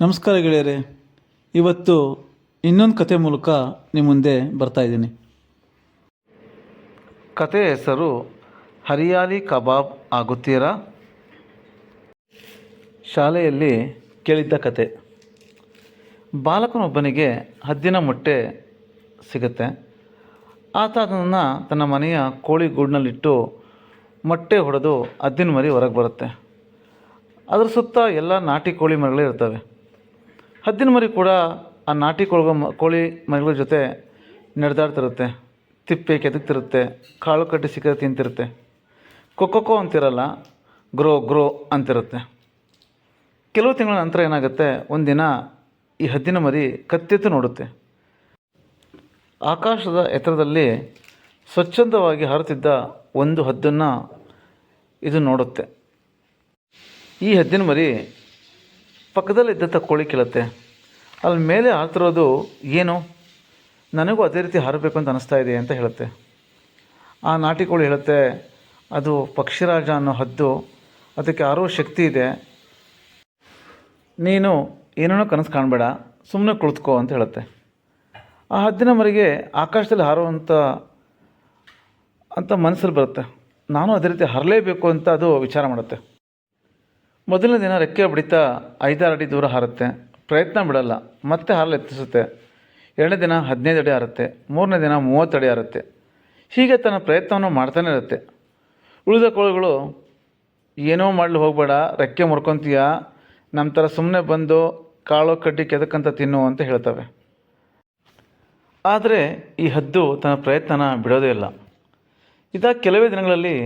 ನಮಸ್ಕಾರ ಗೆಳೆಯರೆ. ಇವತ್ತು ಇನ್ನೊಂದು ಕತೆ ಮೂಲಕ ನಿಮ್ಮ ಮುಂದೆ ಬರ್ತಾ ಇದ್ದೀನಿ. ಕತೆ ಹೆಸರು ಹರಿಯಾಲಿ ಕಬಾಬ್ ಆಗುತ್ತೀರಾ? ಶಾಲೆಯಲ್ಲಿ ಕೇಳಿದ್ದ ಕತೆ ಬಾಲಕನೊಬ್ಬನಿಗೆ ಹದ್ದಿನ ಮೊಟ್ಟೆ ಸಿಗುತ್ತೆ. ಆತ ಅದನ್ನು ತನ್ನ ಮನೆಯ ಕೋಳಿ ಗೂಡಿನಲ್ಲಿಟ್ಟು ಮೊಟ್ಟೆ ಹೊಡೆದು ಹದ್ದಿನ ಮರಿ ಹೊರಗೆ ಬರುತ್ತೆ. ಅದರ ಸುತ್ತ ಎಲ್ಲ ನಾಟಿ ಕೋಳಿ ಮರಗಳೇ ಇರ್ತವೆ ಹದ್ದಿನ ಮರಿ ಕೂಡ ಆ ನಾಟಿ ಕೋಳಿ ಕೋಳಿ ಮರಿಗಳ ಜೊತೆ ನಡೆದಾಡ್ತಿರುತ್ತೆ. ತಿಪ್ಪೆ ಕೆದಕ್ತಿರುತ್ತೆ. ಕಾಳು ಕಟ್ಟಿ ಸಿಕ್ಕರೆ ತಿಂತಿರುತ್ತೆ. ಕೊಕ್ಕೊಕ್ಕೋ ಅಂತಿರಲ್ಲ, ಗ್ರೋ ಗ್ರೋ ಅಂತಿರುತ್ತೆ. ಕೆಲವು ತಿಂಗಳ ನಂತರ ಏನಾಗುತ್ತೆ, ಒಂದಿನ ಈ ಹದ್ದಿನ ಮರಿ ಕತ್ತೆತ್ತು ನೋಡುತ್ತೆ. ಆಕಾಶದ ಎತ್ತರದಲ್ಲಿ ಸ್ವಚ್ಛಂದವಾಗಿ ಹಾರುತ್ತಿದ್ದ ಒಂದು ಹದ್ದನ್ನು ಇದು ನೋಡುತ್ತೆ. ಈ ಹದ್ದಿನ ಮರಿ ಪಕ್ಕದಲ್ಲಿದ್ದಂಥ ಕೋಳಿ ಕೇಳುತ್ತೆ. ಅಲ್ಲಿ ಮೇಲೆ ಹಾರ್ತಿರೋದು ಏನು? ನನಗೂ ಅದೇ ರೀತಿ ಹಾರಬೇಕು ಅಂತ ಅನಿಸ್ತಾ ಇದೆ ಅಂತ ಹೇಳುತ್ತೆ. ಆ ನಾಟಿ ಕೋಳಿ ಹೇಳುತ್ತೆ, ಅದು ಪಕ್ಷಿರಾಜ ಅನ್ನೋ ಹದ್ದು, ಅದಕ್ಕೆ ಆರೋ ಶಕ್ತಿ ಇದೆ. ನೀನು ಏನೇನೋ ಕನಸು ಕಾಣಬೇಡ ಸುಮ್ಮನೆ ಕುಳಿತ್ಕೋ ಅಂತ ಹೇಳುತ್ತೆ. ಆ ಹದ್ದಿನ ಮರಿಗೆ ಆಕಾಶದಲ್ಲಿ ಹಾರುವಂಥ ಅಂತ ಮನಸ್ಸಲ್ಲಿ ಬರುತ್ತೆ. ನಾನು ಅದೇ ರೀತಿ ಹರಲೇಬೇಕು ಅಂತ ಅದು ವಿಚಾರ ಮಾಡುತ್ತೆ. ಮೊದಲನೇ ದಿನ ರೆಕ್ಕೆ ಬಡಿತಾ ಐದಾರು ಅಡಿ ದೂರ ಹಾರುತ್ತೆ. ಪ್ರಯತ್ನ ಬಿಡಲ್ಲ, ಮತ್ತೆ ಹಾರಲು ಎತ್ತಿಸುತ್ತೆ. ಎರಡನೇ ದಿನ ಹದಿನೈದು ಅಡಿ ಹಾರುತ್ತೆ, ಮೂರನೇ ದಿನ ಮೂವತ್ತು ಅಡಿ ಹಾರುತ್ತೆ. ಹೀಗೆ ತನ್ನ ಪ್ರಯತ್ನವನ್ನು ಮಾಡ್ತಾನೆ ಇರುತ್ತೆ. ಉಳಿದ ಕೋಳಿಗಳು, ಏನೋ ಮಾಡಲು ಹೋಗಬೇಡ, ರೆಕ್ಕೆ ಮುರ್ಕೊತೀಯ ನಮ್ಮ ಥರ ಸುಮ್ಮನೆ ಬಂದು ಕಾಳು ಕಡ್ಡಿ ಕೆದಕ್ಕಂತ ತಿನ್ನು ಅಂತ ಹೇಳ್ತವೆ. ಆದರೆ ಈ ಹದ್ದು ತನ್ನ ಪ್ರಯತ್ನನ ಬಿಡೋದೇ ಇಲ್ಲ. ಇದಾಗ ಕೆಲವೇ ದಿನಗಳಲ್ಲಿ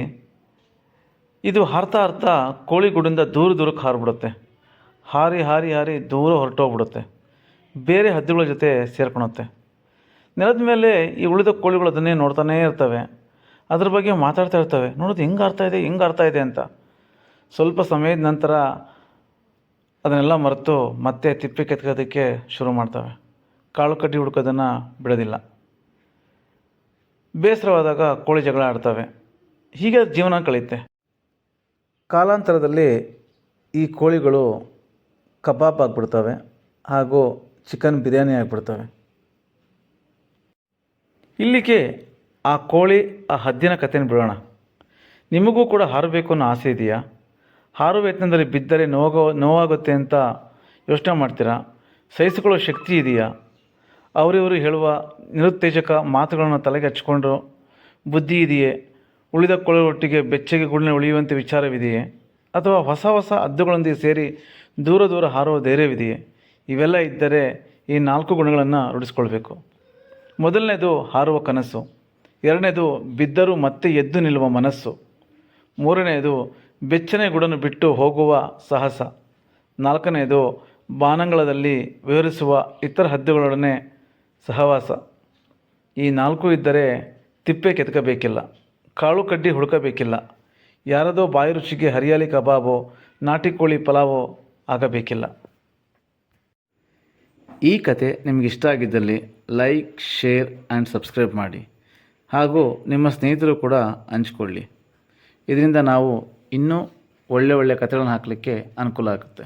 ಇದು ಹಾರ್ತಾ ಹಾರ್ತಾ ಕೋಳಿಗೂಡಿಂದ ದೂರ ದೂರಕ್ಕೆ ಹಾರಿಬಿಡುತ್ತೆ. ಹಾರಿ ಹಾರಿ ಹಾರಿ ದೂರ ಹೊರಟೋಗ್ಬಿಡುತ್ತೆ. ಬೇರೆ ಹದ್ದುಗಳ ಜೊತೆ ಸೇರ್ಕೊಳುತ್ತೆ. ನೆಲದ ಮೇಲೆ ಈ ಉಳಿದ ಕೋಳಿಗಳು ಅದನ್ನೇ ನೋಡ್ತಾನೇ ಇರ್ತವೆ. ಅದ್ರ ಬಗ್ಗೆ ಮಾತಾಡ್ತಾ ಇರ್ತವೆ. ನೋಡೋದು ಹಿಂಗೆ ಅರ್ಥ ಇದೆ, ಹಿಂಗೆ ಅರ್ಥ ಇದೆ ಅಂತ. ಸ್ವಲ್ಪ ಸಮಯದ ನಂತರ ಅದನ್ನೆಲ್ಲ ಮರೆತು ಮತ್ತೆ ತಿಪ್ಪೆ ಕೆತ್ಕೋದಕ್ಕೆ ಶುರು ಮಾಡ್ತವೆ. ಕಾಳು ಕಡ್ಡಿ ಹುಡುಕೋದನ್ನು ಬಿಡೋದಿಲ್ಲ. ಬೇಸರವಾದಾಗ ಕೋಳಿ ಜಗಳ ಆಡ್ತವೆ. ಹೀಗೆ ಜೀವನ ಕಳೆಯುತ್ತೆ. ಕಾಲಾಂತರದಲ್ಲಿ ಈ ಕೋಳಿಗಳು ಕಬಾಬ್ ಆಗಿಬಿಡ್ತವೆ ಹಾಗೂ ಚಿಕನ್ ಬಿರಿಯಾನಿ ಆಗಿಬಿಡ್ತವೆ. ಇಲ್ಲಿಗೆ ಆ ಕೋಳಿ, ಆ ಹದ್ದಿನ ಕಥೆನ ಬಿಡೋಣ. ನಿಮಗೂ ಕೂಡ ಹಾರಬೇಕು ಅನ್ನೋ ಆಸೆ ಇದೆಯಾ? ಹಾರುವ ಯತ್ನದಲ್ಲಿ ಬಿದ್ದರೆ ನೋವು ನೋವಾಗುತ್ತೆ ಅಂತ ಯೋಚನೆ ಮಾಡ್ತೀರಾ? ಸಹಿಸಿಕೊಳ್ಳೋ ಶಕ್ತಿ ಇದೆಯಾ? ಅವರಿವರು ಹೇಳುವ ನಿರುತ್ತೇಜಕ ಮಾತುಗಳನ್ನು ತಲೆಗೆ ಹಚ್ಕೊಂಡು, ಬುದ್ಧಿ ಇದೆಯೇ? ಉಳಿದ ಕೋಳಿಗಳೊಟ್ಟಿಗೆ ಬೆಚ್ಚಗೆ ಗುಳ್ಳೆ ಉಳಿಯುವಂತೆ ವಿಚಾರವಿದೆಯೇ? ಅಥವಾ ಹೊಸ ಹೊಸ ಹದ್ದುಗಳೊಂದಿಗೆ ಸೇರಿ ದೂರ ದೂರ ಹಾರುವ ಧೈರ್ಯವಿದೆಯೇ? ಇವೆಲ್ಲ ಇದ್ದರೆ ಈ ನಾಲ್ಕು ಗುಣಗಳನ್ನು ರೂಢಿಸ್ಕೊಳ್ಬೇಕು. ಮೊದಲನೇದು ಹಾರುವ ಕನಸು, ಎರಡನೇದು ಬಿದ್ದರೂ ಮತ್ತೆ ಎದ್ದು ನಿಲ್ಲುವ ಮನಸ್ಸು ಮೂರನೆಯದು ಬೆಚ್ಚನೆ ಗುಡನ್ನು ಬಿಟ್ಟು ಹೋಗುವ ಸಾಹಸ ನಾಲ್ಕನೆಯದು ಬಾನಂಗಳದಲ್ಲಿ ವಿವರಿಸುವ ಇತರ ಹದ್ದುಗಳೊಡನೆ ಸಹವಾಸ. ಈ ನಾಲ್ಕು ಇದ್ದರೆ ತಿಪ್ಪೆ ಕೆತ್ಕಬೇಕಿಲ್ಲ. ಕಾಳು ಕಡ್ಡಿ ಹುಡುಕಬೇಕಿಲ್ಲ. ಯಾರದೋ ಬಾಯಿ ರುಚಿಗೆ ಹರಿಯಾಲಿ ಕಬಾಬೋ, ನಾಟಿ ಕೋಳಿ ಪಲಾವೋ ಆಗಬೇಕಿಲ್ಲ. ಈ ಕತೆ ನಿಮಗೆ ಇಷ್ಟ ಆಗಿದ್ದಲ್ಲಿ ಲೈಕ್, ಶೇರ್ ಆ್ಯಂಡ್ ಸಬ್ಸ್ಕ್ರೈಬ್ ಮಾಡಿ. ಹಾಗೂ ನಿಮ್ಮ ಸ್ನೇಹಿತರು ಕೂಡ ಹಂಚ್ಕೊಳ್ಳಿ. ಇದರಿಂದ ನಾವು ಇನ್ನೂ ಒಳ್ಳೆ ಒಳ್ಳೆ ಕಥೆಗಳನ್ನು ಹಾಕಲಿಕ್ಕೆ ಅನುಕೂಲ ಆಗುತ್ತೆ.